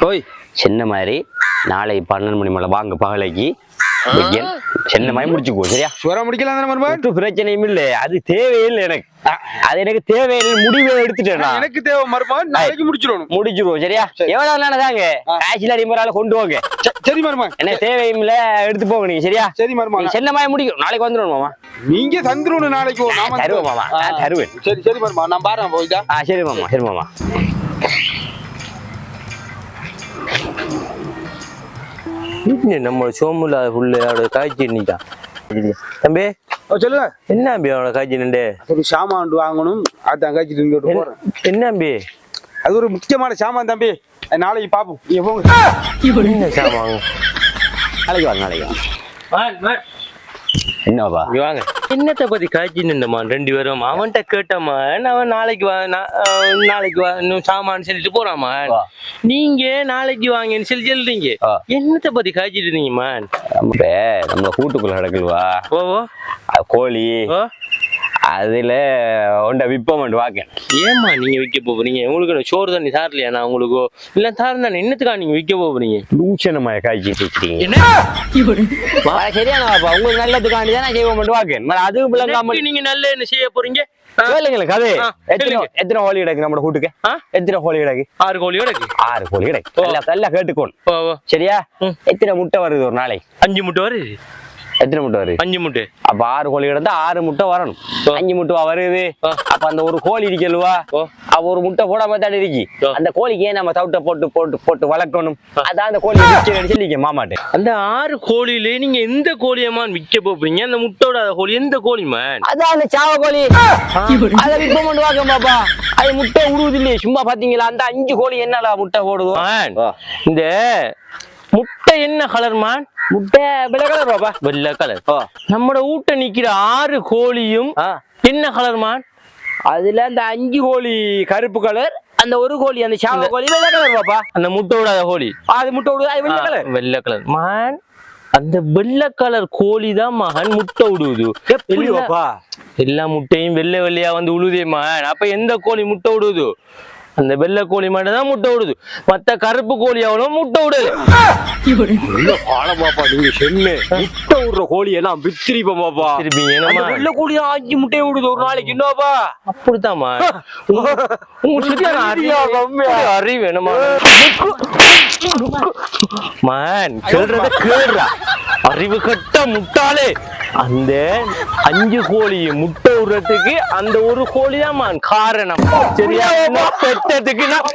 ஓய் சின்ன மாதிரி நாளை பன்னெண்டு மணி மேல வாங்க பகலைக்கு. சின்ன மாதிரி முடிச்சுக்கோ சரியா? சுவர முடிக்கலாம் ஒட்டு பிரச்சனையும் இல்லை. அது தேவையில்லை எனக்கு. அது எனக்கு தேவையில்லை முடிவே எடுத்துட்டேன்? நான். எனக்கு தேவை மருமகன் நாளைக்கு முடிச்சிடணும். முடிச்சிருவோம் சரியா? சரி. எவ்வளவு நானதாங்க காய்ச்சல் அடிமுறால கொண்டு போங்க ச- சரி மருமகன். எனக்கு தேவையும் இல்ல எடுத்து போங்க நீங்க சரியா? சரி மருமகன். சின்ன மாதிரி முடிக்கும் நாளைக்கு வந்துடும் மாமா. நீங்க தந்துருணும் நாளைக்கு தருவேன் மாமா. நான். தருவேன். சரி சரி மருமகன். நான் பாருங்க சரி மாமா சரி மாமா. நம்ம சோமுல புள்ளையோட காய்ச்சி நிக்கா. தம்பி ஓ சொல்லுங்க. என்ன தம்பி அவனோட காய்ச்சி நின்று? ஒரு சாமான் வாங்கணும். அதான் கழிச்சிட்டு இங்கிட்டு போறேன். என்ன தம்பி? அது ஒரு முக்கியமான சாமான் தம்பி. நாளைக்கு பாப்போம். நீங்க போங்க. என்ன சாமான்? நாளைக்கு வாங்க நாளைக்கு வாங்க. இங்க வாங்க. என்னத்தை பத்தி காய்ச்சி நின்றமா ரெண்டு பேரும். அவன்கிட்ட கேட்டமா அவன் நாளைக்கு வா நாளைக்கு வா இன்னும் சாமான் சொல்லிட்டு போறாமா. நீங்க நாளைக்கு வாங்கன்னு சொல்லி சொல்றீங்க. என்னத்தை பத்தி காய்ச்சிட்டு இருந்தீங்கம்மா? நம்ம நம்ம கூட்டுக்குள்ள கிடக்குவா ஓ ஓ, கோழி. அதுல உண்ட விப்பமெண்ட் வாக்க ஏம்மா நீங்க விற்க போறீங்க? உங்களுக்கு சோறு தண்ணி சாரலையா நான் உங்களுக்கு இல்ல தாரம் தானே. என்னத்துக்கா நீங்க விற்க போறீங்க? லூச்சனமாய காய்ச்சி வச்சிருக்கீங்க என்ன? சரியானப்பா உங்களுக்கு நல்லதுக்காண்டி தான் நான் செய்வோம் வாக்கேன். அதுவும் பிள்ளைங்க எனக்கு நீங்க நல்ல என்ன செய்ய போறீங்க? ஆ? கேளுங்களே கதை. எத்தனை கேளுங்க. எத்தனை ஹோலி கிடக்கு நம்ம கூட்டுக்கு? ஆ? எத்தனை ஹோலி கிடக்கு? ஆறு கோழியோட இருக்கு ஆறு கோழி கிடக்கு. நல்லா கேட்டுக்கோணும். சரியா. எத்தனை முட்டை வருது ஒரு நாளைக்கு அஞ்சு முட்டை வருது. எத்தனை முட்டை வருது அஞ்சு முட்டை. அப்ப ஆறு கோழி கிடந்தா ஆறு முட்டை வரணும். அஞ்சு முட்டை வருது. அப்ப அந்த ஒரு கோழி இருக்கல்வா. அப்ப ஒரு முட்டை போடாம தான் இருக்கு. அந்த கோழிக்கு ஏன் நம்ம தவிட்ட போட்டு போட்டு போட்டு வளர்க்கணும்? அதான் அந்த கோழி சொல்லிக்க மாமாட்டு. அந்த ஆறு கோழியில நீங்க எந்த கோழியம்மான் விற்க போறீங்க? அந்த முட்டையோட கோழி எந்த கோழி மேன்? அதான் அந்த சாவ கோழி. அதை விற்ப கொண்டு வாங்க பாப்பா அது முட்டை உருவுது இல்லையே சும்மா பாத்தீங்களா? அந்த அஞ்சு கோழி என்னடா முட்டை ஓ. இந்த முட்டை என்ன கலர் மேன்? முட்டை வெள்ளை கலர் பாப்பா. வெள்ளை கலர் நம்மட வீட்டை நிக்கிற ஆறு கோழியும். என்ன கலர் மேன்? அதுல அந்த அஞ்சு கோழி கருப்பு கலர் அந்த ஒரு கோழி அந்த சாவ கோழி வெள்ளை கலர் பாப்பா. அந்த முட்டை விடாத கோழி. அது முட்டை விடுது அது வெள்ளை கலர் வெள்ளை கலர் மேன் அந்த வெள்ளை கலர் கோழி தான் மகன் முட்டை விடுவது எப்படி எல்லா- பாப்பா. எல்லா முட்டையும் வெள்ளை வெள்ளையா வந்து உழுதே மகன் அப்ப எந்த கோழி முட்டை விடுது? அந்த வெள்ளை கோழி மட்டும் தான் முட்டை விடுது. மத்த கருப்பு கோழி அவ்வளவு முட்டை விடுது பாப்பா நீங்க சொன்ன முட்டை விடுற கோழி எல்லாம் வித்திரிப்பா பாப்பா. திருப்பி அந்த என்னமா வெள்ளை கோழி தான் அஞ்சு முட்டையை விடுது ஒரு நாளைக்கு. என்னப்பா அப்படித்தாம்மா? உங்க சரியான அறிவு? அறிவியா, கம்மியா? ஒரு அறிவு என்னமா மான் சொல்றத கேடுறா அறிவு கட்ட முட்டாளே. அந்த அஞ்சு கோழி முட்டை விடுறதுக்கு அந்த ஒரு கோழி தான் காரணம். சரியா? பெற்றதுக்கு நான்